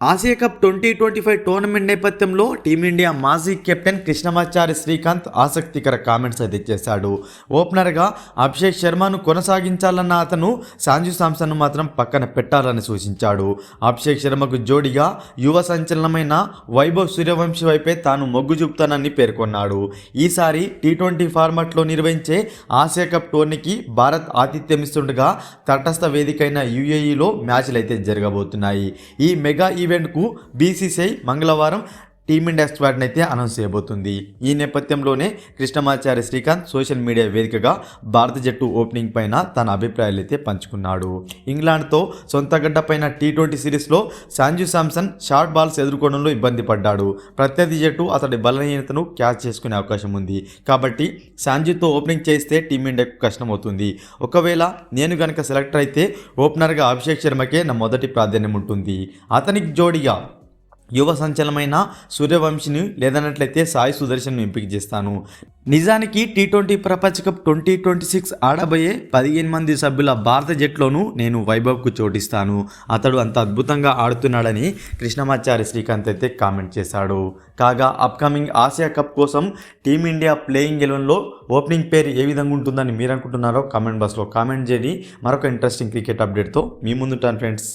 Asia cup twenty twenty five tournament నేపథ్యంలో Team India మాజీ captain Krishnamachari Srikkanth ఆసక్తికర కామెంట్స్ అయితే చేశాడు. ఓపెనర్గా అభిషేక్ శర్మను కొనసాగించాలన్న అతను సాంజు సాంసన్ను మాత్రం పక్కన పెట్టాలని సూచించాడు. అభిషేక్ శర్మకు జోడిగా యువ సంచలనమైన వైభవ్ సూర్యవంశి వైపే తాను మొగ్గు చూపుతానని పేర్కొన్నాడు. ఈసారి టీ ట్వంటీ ఫార్మాట్లో నిర్వహించే ఆసియా కప్ టోర్నీకి భారత్ ఆతిథ్యమిస్తుండగా తటస్థ వేదికైన యుఏఈలో మ్యాచ్లు అయితే జరగబోతున్నాయి. ఈ మెగా ఈవెంట్కు బీసీసీఐ మంగళవారం టీమిండియా స్క్వాడ్ని అయితే అనౌన్స్ చేయబోతుంది. ఈ నేపథ్యంలోనే కృష్ణమాచారి శ్రీకాంత్ సోషల్ మీడియా వేదికగా భారత జట్టు ఓపెనింగ్ పైన తన అభిప్రాయాలు అయితే పంచుకున్నాడు. ఇంగ్లాండ్తో సొంత గడ్డ పైన టీ ట్వంటీ సిరీస్లో సాంజు సామ్సన్ షార్ట్ బాల్స్ ఎదుర్కోవడంలో ఇబ్బంది పడ్డాడు. ప్రత్యర్థి జట్టు అతడి బలహీనతను క్యాచ్ చేసుకునే అవకాశం ఉంది. కాబట్టి సాంజుతో ఓపెనింగ్ చేస్తే టీమిండియాకు కష్టమవుతుంది. ఒకవేళ నేను గనక సెలెక్టర్ అయితే ఓపెనర్గా అభిషేక్ శర్మకే నా మొదటి ప్రాధాన్యం ఉంటుంది. అతనికి జోడిగా యువ సంచలనమైన సూర్యవంశిని లేదన్నట్లయితే సాయి సుదర్శన్ ఎంపిక చేస్తాను. నిజానికి టీ ట్వంటీ ప్రపంచ కప్ ట్వంటీ ట్వంటీ సిక్స్ ఆడబోయే పదిహేను మంది సభ్యుల భారత జట్లోనూ నేను వైభవ్కు చోటిస్తాను. అతడు అంత అద్భుతంగా ఆడుతున్నాడని కృష్ణమాచారి శ్రీకాంత్ అయితే కామెంట్ చేశాడు. కాగా అప్కమింగ్ ఆసియా కప్ కోసం టీమిండియా ప్లేయింగ్ ఎలెవెన్లో ఓపెనింగ్ పేరు ఏ విధంగా ఉంటుందని మీరు అనుకుంటున్నారో కామెంట్ బాక్స్లో కామెంట్ చేయండి. మరొక ఇంట్రెస్టింగ్ క్రికెట్ అప్డేట్తో మీ ముందుంటాను ఫ్రెండ్స్.